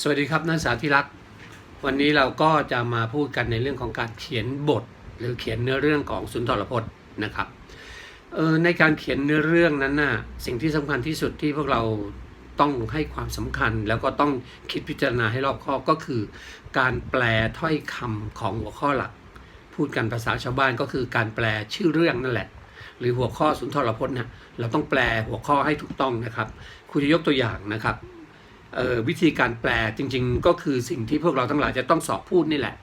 สวัสดีครับนักศึกษาที่รัก วันนี้เราก็จะมาพูดกันในเรื่องของการเขียนบท หรือเขียนเนื้อเรื่องของสุนทรพจน์นะครับออในการเขียนเนื้อเรื่องนั้นน่ะสิ่งที่สำคัญที่สุดที่พวกเราต้องให้ความสำคัญ แล้วก็ต้องคิดพิจารณาให้รอบคอบก็คือ การแปลถ้อยคำของหัวข้อหลัก พูดกันภาษาชาวบ้านก็คือการแปลชื่อเรื่องนั่นแหละ หรือหัวข้อสุนทรพจน์นะเราต้องแปลหัวข้อให้ถูกต้องนะครับครูจะยกตัวอย่างนะครับ วิธีการแปลจริง ๆ ก็คือสิ่งที่พวกเราทั้งหลายจะต้องสอบพูดนี่แหละ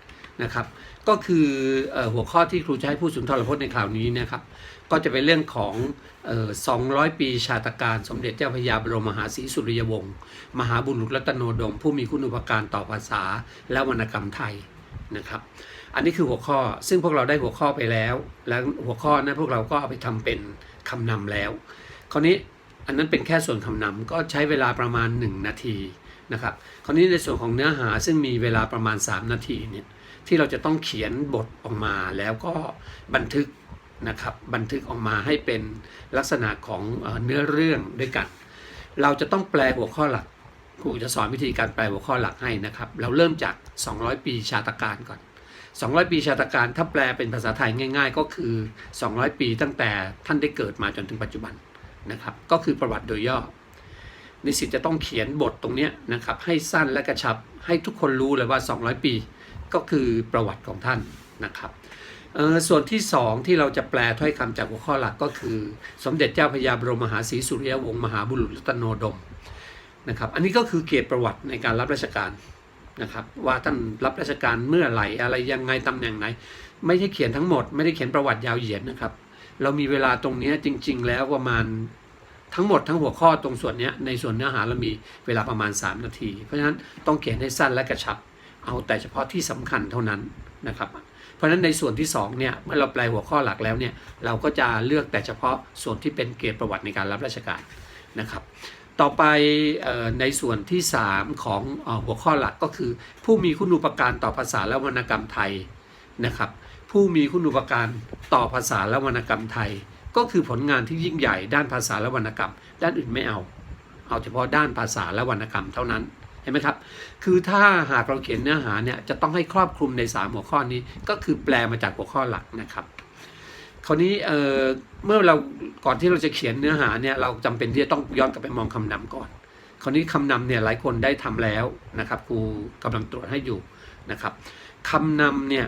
นะครับ ก็คืออหัวข้อที่ครูจะให้พูดสุนทรพจน์ในคราวนี้นะครับ ก็จะเป็นเรื่องของออ200 ปีชาตการสมเด็จเจ้าพระยาบรมมหาศรีสุริยวงศ์มหาบุรุษรัตนโนดม ผู้มีคุณูปการต่อภาษาและวรรณกรรมไทยนะครับ อันนี้คือหัวข้อซึ่งพวกเราได้หัวข้อไปแล้ว แล้วหัวข้อนั้นพวกเราก็เอาไปทำเป็นคำนำแล้ว คราวนี้ อันนั้นเป็นแค่ส่วนคำนำก็ใช้เวลาประมาณ 1 นาทีนะครับ คราวนี้ในส่วนของเนื้อหาซึ่งมีเวลาประมาณ 3 นาทีเนี่ยที่เราจะต้องเขียนบทออกมาแล้วก็บันทึกนะครับบันทึกออกมาให้เป็นลักษณะของเอ่อเนื้อเรื่องด้วยกัน เราจะต้องแปลหัวข้อหลักครูจะสอนวิธีการแปลหัวข้อหลักให้นะครับ เราเริ่มจาก 200 ปีชาตการก่อน 200 ปีชาตการถ้าแปลเป็นภาษาไทยง่าย ๆ ก็คือ 200 ปีตั้งแต่ท่านได้เกิดมาจนถึงปัจจุบัน นะครับ ก็คือประวัติโดยย่อ นิสิตจะต้องเขียนบทตรงนี้นะครับ ให้สั้นและกระชับให้ทุกคนรู้เลยว่า 200 ปี ก็คือประวัติของท่านนะครับส่วนที่ 2 ที่เราจะแปลถ้อยคำจากหัวข้อหลักก็คือ สมเด็จเจ้าพระยาบรมมหาศรีสุริยวงศ์มหาบุรุษรัตนโนดมนะครับ อันนี้ก็คือเกียรติประวัติในการรับราชการนะครับ ว่าท่านรับราชการเมื่อไหร่อะไรยังไงตำแหน่งไหน ไม่ใช่เขียนทั้งหมด ไม่ได้เขียนประวัติยาวเหยียดนะครับ เรามีเวลาตรงนี้จริง ๆ แล้วประมาณทั้งหมดทั้งหัวข้อตรงส่วนนี้ในส่วนเนื้อหาเรามีเวลาประมาณ 3 นาที เพราะฉะนั้นต้องเขียนให้สั้นและกระชับ เอาแต่เฉพาะที่สำคัญเท่านั้นนะครับ เพราะฉะนั้นในส่วนที่2เนี่ยเมื่อเราแปลหัวข้อหลักแล้วเนี่ยเราก็จะเลือกแต่เฉพาะส่วนที่เป็นเกียรติประวัติในการรับราชการนะครับ ต่อไปในส่วนที่ 3 ของหัวข้อหลักก็คือ ผู้มีคุณูปการต่อภาษาและวรรณกรรมไทยนะครับ ผู้มีคุณูปการต่อภาษาและวรรณกรรมไทย ก็คือผลงานที่ยิ่งใหญ่ด้านภาษาและวรรณกรรม ด้านอื่นไม่เอา เอาเฉพาะด้านภาษาและวรรณกรรมเท่านั้นเห็นไหมครับ คือถ้าหากเราเขียนเนื้อหาเนี่ยจะต้องให้ครอบคลุมใน 3 หัวข้อนี้ ก็คือแปลมาจากหัวข้อหลักนะครับ คราวนี้เอ่อเมื่อเราก่อนที่เราจะเขียนเนื้อหาเนี่ยเราจำเป็นที่จะต้องย้อนกลับไปมองคำนำก่อน คราวนี้คำนำเนี่ยหลายคนได้ทำแล้วนะครับครูกำลังตรวจให้อยู่นะครับคำนำเนี่ย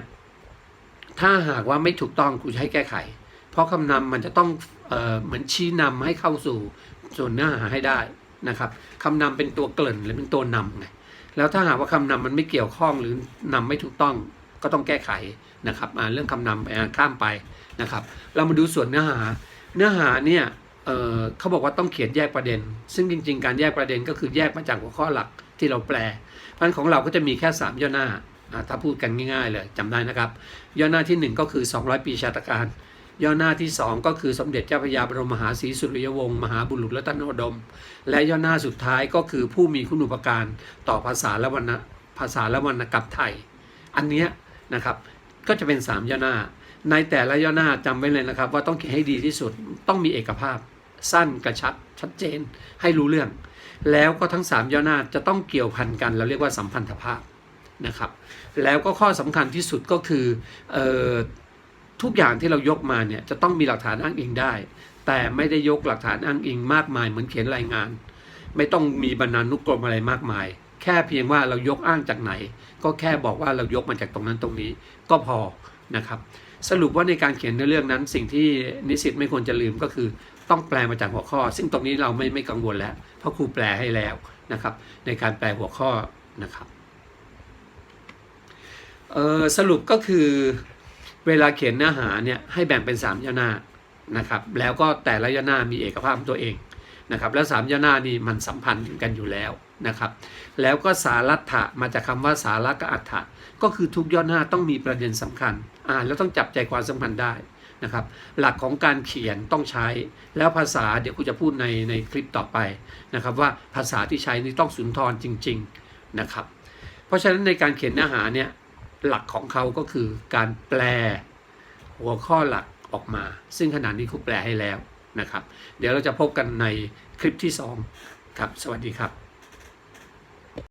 ถ้าหากว่าไม่ถูกต้องครูจะให้แก้ไข เพราะคำนำมันจะต้องเออเหมือนชี้นำให้เข้าสู่ส่วนเนื้อหาให้ได้นะครับคำนำเป็นตัวเกริ่นหรือเป็นตัวนำไงแล้วถ้าหากว่าคำนำมันไม่เกี่ยวข้องหรือนำไม่ถูกต้องก็ต้องแก้ไขนะครับเรื่องคำนำไปข้ามไปนะครับ เรามาดูส่วนเนื้อหา เนื้อหาเนี่ยเเขาบอกว่าต้องเขียนแยกประเด็น ซึ่งจริง ๆ การแยกประเด็นก็คือแยกมาจากหัวข้อหลักที่เราแปลเพราะฉะนั้นของเราก็จะมีแค่ 3 ย่อหน้า ถ้าพูดกันง่ายๆเลยจำได้นะครับ ย่อหน้าทีหนึ่1 ก็คือ 200 ปีชาตการ ย่อหน้าที่ 2 ก็คือสมเด็จเจ้าพระยาบรมมหาศรีสุริยวงศ์มหาบุรุษรัตนโนดม และย่อหน้าสุดท้ายก็คือผู้มีคุณูปการต่อภาษาและวรรณภาษาและวรรณกรรมไทย อันเนี้ยนะครับก็จะเป็น 3 ย่อหน้า ในแต่ละย่อหน้าจำไว้เลยนะครับ ว่าต้องเขียนให้ดีที่สุดต้องมีเอกภาพ สั้นกระชับชัดเจนให้รู้เรื่อง แล้วก็ทั้ง 3 ย่อหน้าจะต้องเกี่ยวพันกันเราเรียกว่าสัมพันธภาพ นะครับ แล้วก็ข้อสำคัญที่สุดก็คือออทุกอย่างที่เรายกมาเนี่ยจะต้องมีหลักฐานอ้างอิงได้ แต่ไม่ได้ยกหลักฐานอ้างอิงมากมายเหมือนเขียนรายงาน ไม่ต้องมีบรรณานุกรมอะไรมากมาย แค่เพียงว่าเรายกอ้างจากไหน ก็แค่บอกว่าเรายกมาจากตรงนั้นตรงนี้ก็พอนะครับสรุปว่าในการเขียนในเรื่องนั้น สิ่งที่นิสิตไม่ควรจะลืมก็คือ ต้องแปลมาจากหัวข้อ ซึ่งตรงนี้เราไม่ไม่กังวลแล้ว เพราะครูแปลให้แล้วนะครับ ในการแปลหัวข้อนะครับ เออสรุปก็คือเวลาเขียนเนื้อหาเนี่ยให้แบ่งเป็น3ย่อหน้านะครับ แล้วก็แต่ละย่อหน้ามีเอกภาพของตัวเองนะครับ แล้ว3ย่อหน้านี่มันสัมพันธ์กันอยู่แล้วนะครับ แล้วก็สารัตถะมาจากคำว่าสาระกับอัฏฐะก็คือทุกย่อหน้าต้องมีประเด็นสำคัญอ่านแล้วต้องจับใจความสำคัญได้นะครับหลักของการเขียนต้องใช้แล้วภาษาเดี๋ยวกูจะพูดในในคลิปต่อไปนะครับว่าภาษาที่ใช้นี่ต้องสุนทรจริง ๆนะครับ เพราะฉะนั้นในการเขียนเนื้อหาเนี่ย หลักของเขาก็คือการแปลหัวข้อหลักออกมา ซึ่งขณะนี้ครูแปลให้แล้วนะครับ เดี๋ยวเราจะพบกันในคลิปที่ 2 ครับ สวัสดีครับ